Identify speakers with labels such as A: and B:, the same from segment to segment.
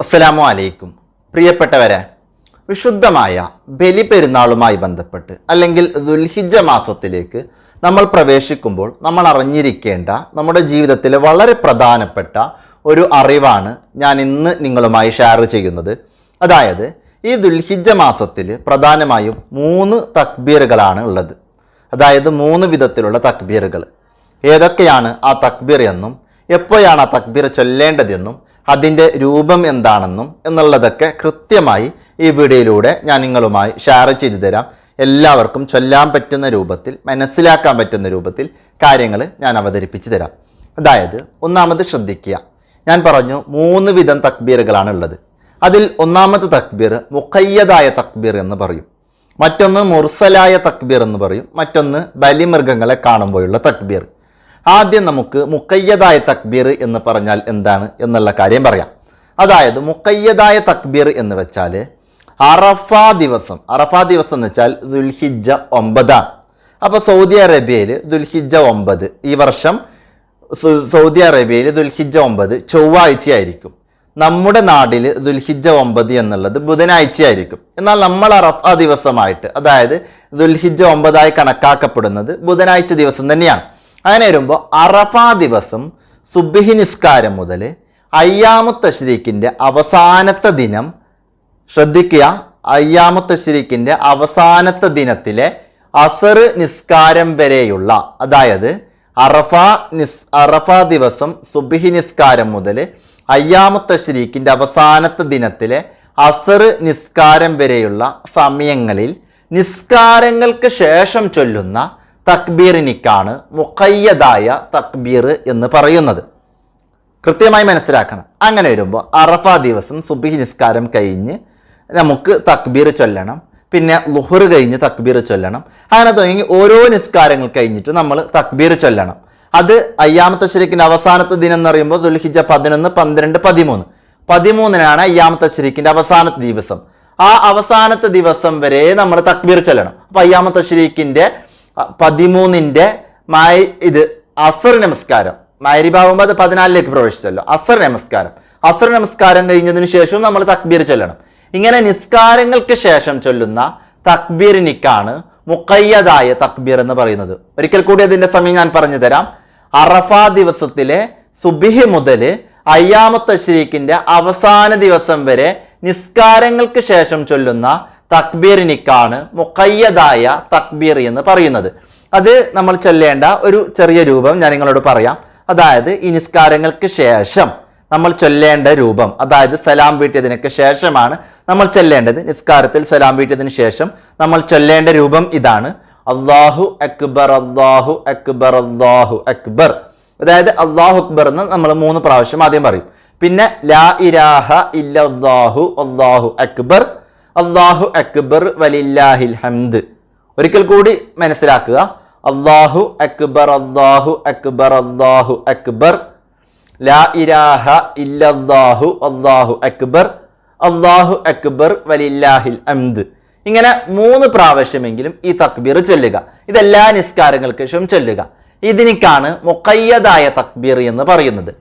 A: അസ്സലാമു അലൈക്കും. പ്രിയപ്പെട്ടവരെ വിശുദ്ധമായ ബലി പെരുന്നാളുമായി ബന്ധപ്പെട്ട് അല്ലെങ്കിൽ ദുൽഹിജ മാസത്തിലേക്ക് നമ്മൾ പ്രവേശിക്കുമ്പോൾ നമ്മൾ അറിഞ്ഞിരിക്കേണ്ട നമ്മുടെ ജീവിതത്തിലെ വളരെ പ്രധാനപ്പെട്ട ഒരു അറിവാണ് ഞാൻ ഇന്ന് നിങ്ങളുമായി ഷെയർ ചെയ്യുന്നത്. അതായത് ഈ ദുൽഹിജ മാസത്തിൽ പ്രധാനമായും മൂന്ന് തക്ബീറുകളാണ് ഉള്ളത്. അതായത് മൂന്ന് വിധത്തിലുള്ള തക്ബീറുകൾ. ഏതൊക്കെയാണ് ആ തക്ബീർ എന്നും എപ്പോഴാണ് ആ തക്ബീർ ചൊല്ലേണ്ടതെന്നും അതിന്റെ രൂപം എന്താണെന്നും എന്നുള്ളതൊക്കെ കൃത്യമായി ഈ വീഡിയോയിലൂടെ ഞാൻ നിങ്ങളുമായി ഷെയർ ചെയ്തു തരാം. എല്ലാവർക്കും ചൊല്ലാൻ പറ്റുന്ന രൂപത്തിൽ മനസ്സിലാക്കാൻ പറ്റുന്ന രൂപത്തിൽ കാര്യങ്ങൾ ഞാൻ അവതരിപ്പിച്ചു തരാം. അതായത് ഒന്നാമത് ശ്രദ്ധിക്കുക. ഞാൻ പറഞ്ഞു മൂന്ന് വിധം തക്ബീറുകളാണ് ഉള്ളത്. അതിൽ ഒന്നാമത്തെ തക്ബീർ മുഖയ്യതായ തക്ബീർ എന്ന് പറയും. മറ്റൊന്ന് മുർസലായ തക്ബീർ എന്ന് പറയും. മറ്റൊന്ന് ബലിമൃഗങ്ങളെ കാണുമ്പോഴുള്ള തക്ബീർ. ആദ്യം നമുക്ക് മുക്കയ്യതായ തക്ബീർ എന്ന് പറഞ്ഞാൽ എന്താണ് എന്നുള്ള കാര്യം പറയാം. അതായത് മുക്കയ്യതായ തക്ബീർ എന്ന് വെച്ചാൽ അറഫ ദിവസം. അറഫ ദിവസം എന്ന് വെച്ചാൽ ദുൽഹിജ ഒമ്പതാണ്. അപ്പോൾ സൗദി അറേബ്യയിൽ ദുൽഹിജ ഒമ്പത്. ഈ വർഷം സൗദി അറേബ്യയിൽ ദുൽഹിജ ഒമ്പത് ചൊവ്വാഴ്ചയായിരിക്കും. നമ്മുടെ നാട്ടിൽ ദുൽഹിജ ഒമ്പത് എന്നുള്ളത് ബുധനാഴ്ചയായിരിക്കും. എന്നാൽ നമ്മൾ അറഫ ദിവസമായിട്ട് അതായത് ദുൽഹിജ ഒമ്പതായി കണക്കാക്കപ്പെടുന്നത് ബുധനാഴ്ച ദിവസം തന്നെയാണ്. അങ്ങനെ വരുമ്പോൾ അറഫ ദിവസം സുബിഹി നിസ്കാരം മുതൽ അയ്യാമുത്തശ്രീഖിന്റെ അവസാനത്തെ ദിനം ശ്രദ്ധിക്കുക. അയ്യാമുത്തശ്രീഖിന്റെ അവസാനത്തെ ദിനത്തിലെ അസർ നിസ്കാരം വരെയുള്ള അതായത് അറഫ നിസ് അറഫ ദിവസം സുബിഹി നിസ്കാരം മുതൽ അയ്യാമുത്തശ്രീഖിന്റെ അവസാനത്തെ ദിനത്തിലെ അസർ നിസ്കാരം വരെയുള്ള സമയങ്ങളിൽ നിസ്കാരങ്ങൾക്ക് ശേഷം ചൊല്ലുന്ന തക്ബീറിനിക്കാണ് മുഖയ്യതായ തക്ബീർ എന്ന് പറയുന്നത്. കൃത്യമായി മനസ്സിലാക്കണം. അങ്ങനെ വരുമ്പോൾ അറഫ ദിവസം സുബി നിസ്കാരം കഴിഞ്ഞ് നമുക്ക് തക്ബീർ ചൊല്ലണം. പിന്നെ ലുഹർ കഴിഞ്ഞ് തക്ബീർ ചൊല്ലണം. അങ്ങനെ തുടങ്ങി ഓരോ നിസ്കാരങ്ങൾ കഴിഞ്ഞിട്ട് നമ്മൾ തക്ബീർ ചൊല്ലണം. അത് അയ്യാമത്തെ ശരിക്കിന്റെ അവസാനത്തെ ദിനം എന്ന് പറയുമ്പോൾ ദുൽഹിജ പതിനൊന്ന് പന്ത്രണ്ട് പതിമൂന്ന്. പതിമൂന്നിനാണ് അയ്യാമത്തെ ശരിക്കിന്റെ അവസാനത്തെ ദിവസം. ആ അവസാനത്തെ ദിവസം വരെ നമ്മൾ തക്ബീർ ചൊല്ലണം. അപ്പോൾ അയ്യാമത്തെ ശരീക്കിന്റെ പതിമൂന്നിന്റെ മായി ഇത് അസർ നമസ്കാരം. മൈരിബാവുമ്പോൾ അത് പതിനാലിലേക്ക് പ്രവേശിച്ചല്ലോ. അസർ നമസ്കാരം. അസർ നമസ്കാരം കഴിഞ്ഞതിന് ശേഷവും നമ്മൾ തക്ബീർ ചൊല്ലണം. ഇങ്ങനെ നിസ്കാരങ്ങൾക്ക് ശേഷം ചൊല്ലുന്ന തക്ബീറിനിക്കാണ് മുക്കയ്യതായ തക്ബീർ എന്ന് പറയുന്നത്. ഒരിക്കൽ കൂടി അതിന്റെ സമയം ഞാൻ പറഞ്ഞു തരാം. അറഫ ദിവസത്തിലെ സുബിഹി മുതൽ അയ്യാമത്ത് തശ്രീഖിന്റെ അവസാന ദിവസം വരെ നിസ്കാരങ്ങൾക്ക് ശേഷം ചൊല്ലുന്ന തക്ബീറിനിക്കാണ് മുക്കയ്യതായ തക്ബീർ എന്ന് പറയുന്നത്. അത് നമ്മൾ ചൊല്ലേണ്ട ഒരു ചെറിയ രൂപം ഞാൻ നിങ്ങളോട് പറയാം. അതായത് ഈ നിസ്കാരങ്ങൾക്ക് ശേഷം നമ്മൾ ചൊല്ലേണ്ട രൂപം അതായത് സലാം വീട്ടിയതിനൊക്കെ ശേഷമാണ് നമ്മൾ ചൊല്ലേണ്ടത്. നിസ്കാരത്തിൽ സലാം വീട്ടിയതിന് ശേഷം നമ്മൾ ചൊല്ലേണ്ട രൂപം ഇതാണ്. അള്ളാഹു അക്ബർ അള്ളാഹു അക്ബർ അള്ളാഹു അക്ബർ. അതായത് അള്ളാഹു അക്ബർ എന്ന് നമ്മൾ മൂന്ന് പ്രാവശ്യം ആദ്യം പറയും. പിന്നെ ലാ ഇരാഹ ഇല്ലാഹു അള്ളാഹു അക്ബർ. അള്ളാഹു അക്ബർ വലില്ലാഹിൽ ഹംദ്. ഒരിക്കൽ കൂടി മനസ്സിലാക്കുക. അള്ളാഹു അക്ബർ അള്ളാഹു അക്ബർ അള്ളാഹു അക്ബർ. ലാ ഇരാഹ ഇല്ലല്ലാഹു അള്ളാഹു അക്ബർ. അള്ളാഹു അക്ബർ വലില്ലാഹിൽ അംദ് ഇങ്ങനെ മൂന്ന് പ്രാവശ്യമെങ്കിലും ഈ തക്ബീർ ചൊല്ലുക. ഇതെല്ലാ നിസ്കാരങ്ങൾക്ക് ശേഷം ചൊല്ലുക. ഇതിനിക്കാണ് മുക്കയ്യതായ തക്ബീർ എന്ന് പറയുന്നത്.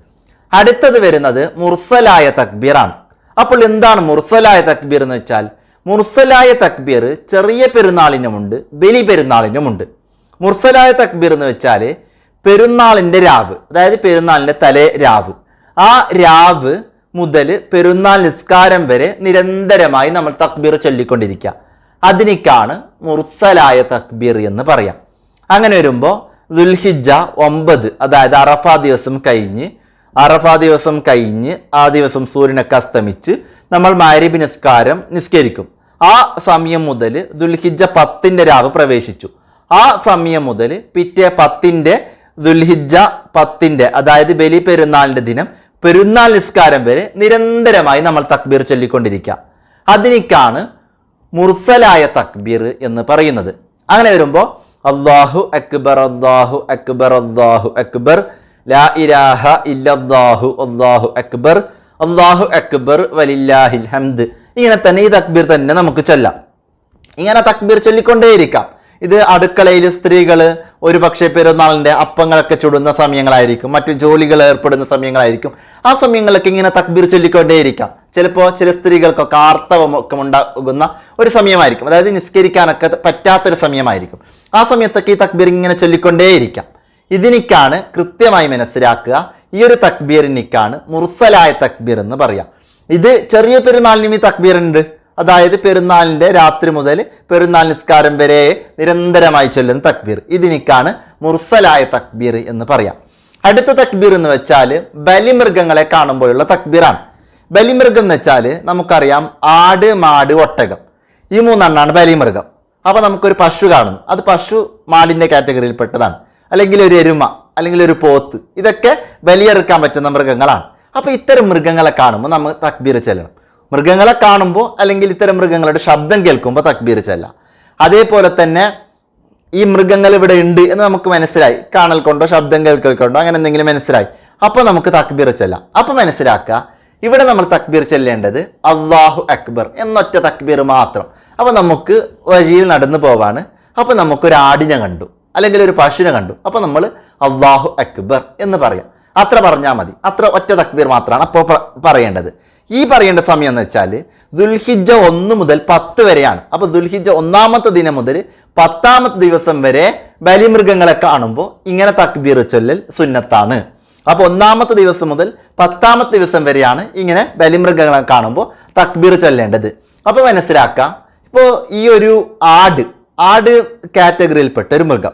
A: അടുത്തത് വരുന്നത് മുർസലായ തക്ബീറാണ്. അപ്പോൾ എന്താണ് മുർസലായ തക്ബീർ എന്ന് വെച്ചാൽ മുർസലായ തക്ബീർ ചെറിയ പെരുന്നാളിനുമുണ്ട് ബലി പെരുന്നാളിനുമുണ്ട്. മുർസലായ തക്ബീർ എന്ന് വെച്ചാൽ പെരുന്നാളിന്റെ രാവ് അതായത് പെരുന്നാളിന്റെ തലേ രാവ്. ആ രാവ് മുതൽ പെരുന്നാൾ നിസ്കാരം വരെ നിരന്തരമായി നമ്മൾ തക്ബീർ ചൊല്ലിക്കൊണ്ടിരിക്കുക. അതിനേക്കാണ് മുർസലായ തക്ബീർ എന്ന് പറയാം. അങ്ങനെ വരുമ്പോൾ ദുൽഹിജ ഒമ്പത് അതായത് അറഫ ദിവസം കഴിഞ്ഞ് അറഫ ദിവസം കഴിഞ്ഞ് ആ ദിവസം സൂര്യനൊക്കെ അസ്തമിച്ച് നമ്മൾ മാരിബ് നിസ്കാരം നിസ്കരിക്കും. ആ സമയം മുതൽ ദുൽഹിജ പത്തിന്റെ രാവ് പ്രവേശിച്ചു. ആ സമയം മുതൽ പിറ്റേ പത്തിന്റെ ദുൽഹിജ പത്തിന്റെ അതായത് ബലി പെരുന്നാളിന്റെ ദിനം പെരുന്നാൾ നിസ്കാരം വരെ നിരന്തരമായി നമ്മൾ തക്ബീർ ചൊല്ലിക്കൊണ്ടിരിക്കുക. അതിനേക്കാണ് മുർസലായ തക്ബീർ എന്ന് പറയുന്നത്. അങ്ങനെ വരുമ്പോൾ അള്ളാഹു അക്ബർ അള്ളാഹു അക്ബർ അള്ളാഹു അക്ബർ ലാ ഇരാഹ ഇല്ലല്ലാഹു അള്ളാഹു അക്ബർ അള്ളാഹു അക്ബർ വലില്ലാഹിൽ ഹംദ് ഇങ്ങനെ തന്നെ ഈ തക്ബീർ തന്നെ നമുക്ക് ചൊല്ലാം. ഇങ്ങനെ തക്ബീർ ചൊല്ലിക്കൊണ്ടേയിരിക്കാം. ഇത് അടുക്കളയിൽ സ്ത്രീകൾ ഒരു പക്ഷേ പെരുന്നാളിന്റെ അപ്പങ്ങളൊക്കെ ചുടുന്ന സമയങ്ങളായിരിക്കും. മറ്റു ജോലികൾ ഏർപ്പെടുന്ന സമയങ്ങളായിരിക്കും. ആ സമയങ്ങളൊക്കെ ഇങ്ങനെ തക്ബീർ ചൊല്ലിക്കൊണ്ടേയിരിക്കാം. ചിലപ്പോൾ ചില സ്ത്രീകൾക്കൊക്കെ ആർത്തവമൊക്കെ ഉണ്ടാകുന്ന ഒരു സമയമായിരിക്കും. അതായത് നിസ്കരിക്കാനൊക്കെ പറ്റാത്തൊരു സമയമായിരിക്കും. ആ സമയത്തൊക്കെ ഈ തക്ബീർ ഇങ്ങനെ ചൊല്ലിക്കൊണ്ടേയിരിക്കാം. ഇതിനിക്കാണ് കൃത്യമായി മനസ്സിലാക്കുക. ഈ ഒരു തക്ബീറിനിക്കാണ് മുർസലായ തക്ബീർ എന്ന് പറയാം. ഇത് ചെറിയ പെരുന്നാളിനും ഈ തക്ബീറുണ്ട്. അതായത് പെരുന്നാളിന്റെ രാത്രി മുതൽ പെരുന്നാൾ നിസ്കാരം വരെ നിരന്തരമായി ചൊല്ലുന്ന തക്ബീർ. ഇതിനിക്കാണ് മുർസലായ തക്ബീർ എന്ന് പറയാം. അടുത്ത തക്ബീർ എന്ന് വെച്ചാൽ ബലിമൃഗങ്ങളെ കാണുമ്പോഴുള്ള തക്ബീറാണ്. ബലിമൃഗം എന്ന് വെച്ചാൽ നമുക്കറിയാം ആട് മാട് ഒട്ടകം. ഈ മൂന്നെണ്ണാണ് ബലിമൃഗം. അപ്പോൾ നമുക്കൊരു പശു കാണുന്നു. അത് പശു മാടിന്റെ കാറ്റഗറിയിൽപ്പെട്ടതാണ്. അല്ലെങ്കിൽ ഒരു എരുമ അല്ലെങ്കിൽ ഒരു പോത്ത്. ഇതൊക്കെ ബലിയെറുക്കാൻ പറ്റുന്ന മൃഗങ്ങളാണ്. അപ്പോൾ ഇത്തരം മൃഗങ്ങളെ കാണുമ്പോൾ നമ്മൾ തക്ബീർ ചെല്ലണം. മൃഗങ്ങളെ കാണുമ്പോൾ അല്ലെങ്കിൽ ഇത്തരം മൃഗങ്ങളുടെ ശബ്ദം കേൾക്കുമ്പോൾ തക്ബീർ ചെല്ലാം. അതേപോലെ തന്നെ ഈ മൃഗങ്ങൾ ഇവിടെ ഉണ്ട് എന്ന് നമുക്ക് മനസ്സിലായി. കാണൽ കൊണ്ടോ ശബ്ദം കേൾക്കൽ കൊണ്ടോ അങ്ങനെ എന്തെങ്കിലും മനസ്സിലായി. അപ്പോൾ നമുക്ക് തക്ബീർ ചെല്ലാം. അപ്പോൾ മനസ്സിലാക്കുക ഇവിടെ നമ്മൾ തക്ബീർ ചെല്ലേണ്ടത് അള്ളാഹു അക്ബർ എന്നൊറ്റ തക്ബീർ മാത്രം. അപ്പോൾ നമുക്ക് വഴിയിൽ നടന്നു പോവാണ്. അപ്പോൾ നമുക്കൊരു ആടിനെ കണ്ടു. അല്ലെങ്കിൽ ഒരു പശുവിനെ കണ്ടു. അപ്പോൾ നമ്മൾ അള്ളാഹു അക്ബർ എന്ന് പറയാം. അത്ര പറഞ്ഞാൽ മതി. അത്ര ഒറ്റ തക്ബീർ മാത്രമാണ് അപ്പോൾ പറയേണ്ടത്. ഈ പറയേണ്ട സമയം എന്ന് വെച്ചാൽ ദുൽഹിജ ഒന്ന് മുതൽ പത്ത് വരെയാണ്. അപ്പോൾ ദുൽഹിജ ഒന്നാമത്തെ ദിനം മുതൽ പത്താമത്തെ ദിവസം വരെ ബലിമൃഗങ്ങളെ കാണുമ്പോൾ ഇങ്ങനെ തക്ബീർ ചൊല്ലൽ സുന്നത്താണ്. അപ്പോൾ ഒന്നാമത്തെ ദിവസം മുതൽ പത്താമത്തെ ദിവസം വരെയാണ് ഇങ്ങനെ ബലിമൃഗങ്ങളെ കാണുമ്പോൾ തക്ബീർ ചൊല്ലേണ്ടത്. അപ്പോൾ മനസ്സിലാക്കാം. ഇപ്പോൾ ഈ ഒരു ആട് ആട് കാറ്റഗറിയിൽപ്പെട്ട ഒരു മൃഗം.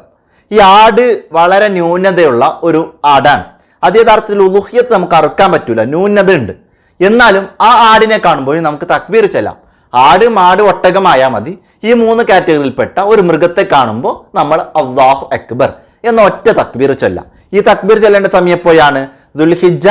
A: ഈ ആട് വളരെ ന്യൂനതയുള്ള ഒരു ആടാണ്. അത് യഥാർത്ഥത്തിൽ ഉലുഹിയത്ത് നമുക്ക് അറുക്കാൻ പറ്റൂല. ന്യൂനത ഉണ്ട് എന്നാലും ആ ആടിനെ കാണുമ്പോൾ നമുക്ക് തക്ബീർ ചെല്ലാം. ആട് മാട് ഒട്ടകമായാൽ മതി. ഈ മൂന്ന് കാറ്റഗറിയിൽപ്പെട്ട ഒരു മൃഗത്തെ കാണുമ്പോൾ നമ്മൾ അള്ളാഹു അക്ബർ എന്ന ഒറ്റ തക്ബീർ ചൊല്ലാം. ഈ തക്ബീർ ചൊല്ലേണ്ട സമയം എപ്പോഴാണ്? ദുൽഹിജ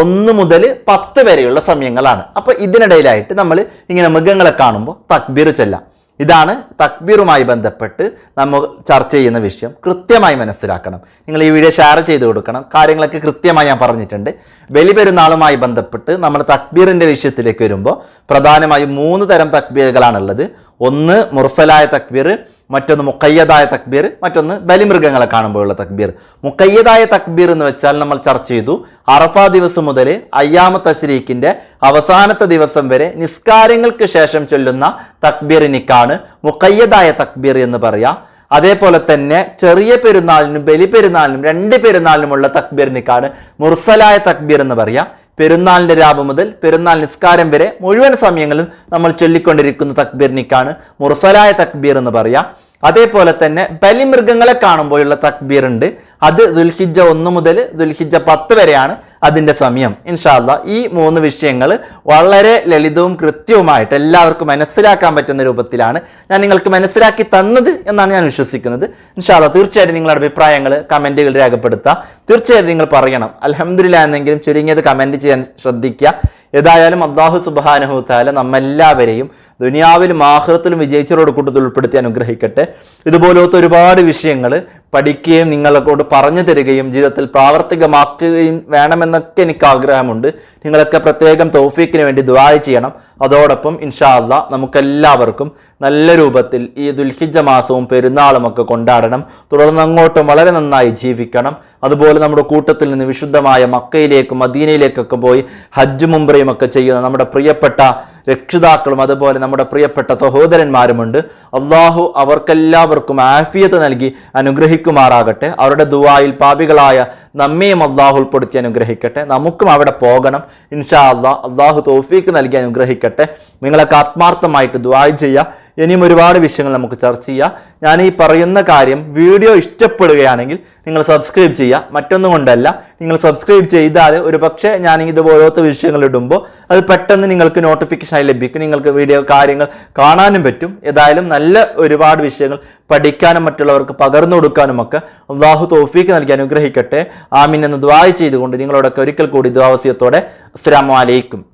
A: ഒന്ന് മുതൽ പത്ത് വരെയുള്ള സമയങ്ങളാണ്. അപ്പോൾ ഇതിനിടയിലായിട്ട് നമ്മൾ ഇങ്ങനെ മൃഗങ്ങളെ കാണുമ്പോൾ തക്ബീർ ചൊല്ലാം. ഇതാണ് തക്ബീറുമായി ബന്ധപ്പെട്ട് നമ്മൾ ചർച്ച ചെയ്യുന്ന വിഷയം. കൃത്യമായി മനസ്സിലാക്കണം. നിങ്ങൾ ഈ വീഡിയോ ഷെയർ ചെയ്ത് കൊടുക്കണം. കാര്യങ്ങളൊക്കെ കൃത്യമായി ഞാൻ പറഞ്ഞിട്ടുണ്ട്. ബലിപെരുന്നാളുമായി ബന്ധപ്പെട്ട് നമ്മൾ തക്ബീറിന്റെ വിഷയത്തിലേക്ക് വരുമ്പോൾ പ്രധാനമായും മൂന്ന് തരം തക്ബീറുകളാണുള്ളത്. ഒന്ന് മുർസലായ തക്ബീർ മറ്റൊന്ന് മുക്കയ്യതായ തക്ബീർ മറ്റൊന്ന് ബലിമൃഗങ്ങളെ കാണുമ്പോഴുള്ള തക്ബീർ. മുക്കയ്യതായ തക്ബീർ എന്ന് വെച്ചാൽ നമ്മൾ ചർച്ച ചെയ്തു അറഫ ദിവസം മുതൽ അയ്യാമ തശ്രീഖിന്റെ അവസാനത്തെ ദിവസം വരെ നിസ്കാരങ്ങൾക്ക് ശേഷം ചൊല്ലുന്ന തക്ബീറിനിക്കാണ് മുക്കയ്യതായ തക്ബീർ എന്ന് പറയാം. അതേപോലെ തന്നെ ചെറിയ പെരുന്നാളിനും ബലി പെരുന്നാളിനും രണ്ട് പെരുന്നാളിനുമുള്ള തക്ബീറിനിക്കാണ് മുർസലായ തക്ബീർ എന്ന് പറയാം. പെരുന്നാളിന്റെ രാവ് മുതൽ പെരുന്നാൾ നിസ്കാരം വരെ മുഴുവൻ സമയങ്ങളിലും നമ്മൾ ചൊല്ലിക്കൊണ്ടിരിക്കുന്ന തക്ബീറിനിക്കാണ് മുറസലായ തക്ബീർ എന്ന് പറയാം. അതേപോലെ തന്നെ ബലിമൃഗങ്ങളെ കാണുമ്പോഴുള്ള തക്ബീർ ഉണ്ട് അത് ദുൽഹിജ ഒന്ന് മുതൽ ദുൽഹിജ പത്ത് വരെയാണ്. അതിന്റെ സമയം. ഇൻഷാല്ല ഈ മൂന്ന് വിഷയങ്ങൾ വളരെ ലളിതവും കൃത്യവുമായിട്ട് എല്ലാവർക്കും മനസ്സിലാക്കാൻ പറ്റുന്ന രൂപത്തിലാണ് ഞാൻ നിങ്ങൾക്ക് മനസ്സിലാക്കി തന്നത് എന്നാണ് ഞാൻ വിശ്വസിക്കുന്നത്. ഇൻഷാല്ല തീർച്ചയായിട്ടും നിങ്ങളുടെ അഭിപ്രായങ്ങൾ കമന്റുകൾ രേഖപ്പെടുത്തുക തീർച്ചയായിട്ടും നിങ്ങൾ പറയണം. അലഹമില്ല എന്നെങ്കിലും ചുരുങ്ങിയത് കമന്റ് ചെയ്യാൻ ശ്രദ്ധിക്കുക. ഏതായാലും അള്ളാഹു സുബാനഹുത്താല നമ്മെല്ലാവരെയും ദുനിയാവിലും ആഹ്റത്തിലും വിജയിച്ചവരോട് കൂട്ടത്തിൽ ഉൾപ്പെടുത്തി അനുഗ്രഹിക്കട്ടെ. ഇതുപോലത്തെ ഒരുപാട് വിഷയങ്ങൾ പഠിക്കുകയും നിങ്ങളെക്കോട് പറഞ്ഞു തരികയും ജീവിതത്തിൽ പ്രാവർത്തികമാക്കുകയും വേണമെന്നൊക്കെ എനിക്ക് ആഗ്രഹമുണ്ട്. നിങ്ങളൊക്കെ പ്രത്യേകം തൗഫീക്കിന് വേണ്ടി ദുബായ് ചെയ്യണം. അതോടൊപ്പം ഇൻഷാ അള്ളാ നമുക്കെല്ലാവർക്കും നല്ല രൂപത്തിൽ ഈ ദുൽഹിജ മാസവും പെരുന്നാളും ഒക്കെ കൊണ്ടാടണം. തുടർന്ന് അങ്ങോട്ടും വളരെ നന്നായി ജീവിക്കണം. അതുപോലെ നമ്മുടെ കൂട്ടത്തിൽ നിന്ന് വിശുദ്ധമായ മക്കയിലേക്കും മദീനയിലേക്കൊക്കെ പോയി ഹജ്ജ് മുംബ്രയും ഒക്കെ ചെയ്യുന്ന നമ്മുടെ പ്രിയപ്പെട്ട രക്ഷിതാക്കളും അതുപോലെ നമ്മുടെ പ്രിയപ്പെട്ട സഹോദരന്മാരുമുണ്ട്. അള്ളാഹു അവർക്കെല്ലാവർക്കും ആഫിയത്ത് നൽകി അനുഗ്രഹിക്കുമാറാകട്ടെ. അവരുടെ ദുവായിൽ പാപികളായ നമ്മയും അള്ളാഹു ഉൾപ്പെടുത്തി അനുഗ്രഹിക്കട്ടെ. നമുക്കും അവിടെ പോകണം. ഇൻഷാ അള്ളാഹ് അള്ളാഹു തോഫീക്ക് നൽകി അനുഗ്രഹിക്കട്ടെ. നിങ്ങളൊക്കെ ആത്മാർത്ഥമായിട്ട് ദുവായി ചെയ്യുക ഇനിയും ഒരുപാട് വിഷയങ്ങൾ നമുക്ക് ചർച്ച ചെയ്യാം. ഞാൻ ഈ പറയുന്ന കാര്യം വീഡിയോ ഇഷ്ടപ്പെടുകയാണെങ്കിൽ നിങ്ങൾ സബ്സ്ക്രൈബ് ചെയ്യുക. മറ്റൊന്നും കൊണ്ടല്ല നിങ്ങൾ സബ്സ്ക്രൈബ് ചെയ്താൽ ഒരു പക്ഷേ ഞാൻ ഇതുപോലത്തെ വിഷയങ്ങൾ ഇടുമ്പോൾ അത് പെട്ടെന്ന് നിങ്ങൾക്ക് നോട്ടിഫിക്കേഷനായി ലഭിക്കും. നിങ്ങൾക്ക് വീഡിയോ കാര്യങ്ങൾ കാണാനും പറ്റും. ഏതായാലും നല്ല ഒരുപാട് വിഷയങ്ങൾ പഠിക്കാനും മറ്റുള്ളവർക്ക് പകർന്നു കൊടുക്കാനും ഒക്കെ അള്ളാഹു തോഫീക്ക് നൽകി അനുഗ്രഹിക്കട്ടെ. ആമീൻ എന്ന് ദ്വായ ചെയ്തുകൊണ്ട് നിങ്ങളോടൊക്കെ ഒരിക്കൽ കൂടി ദ്വാവസ്യത്തോടെ അസ്സാം വലൈക്കും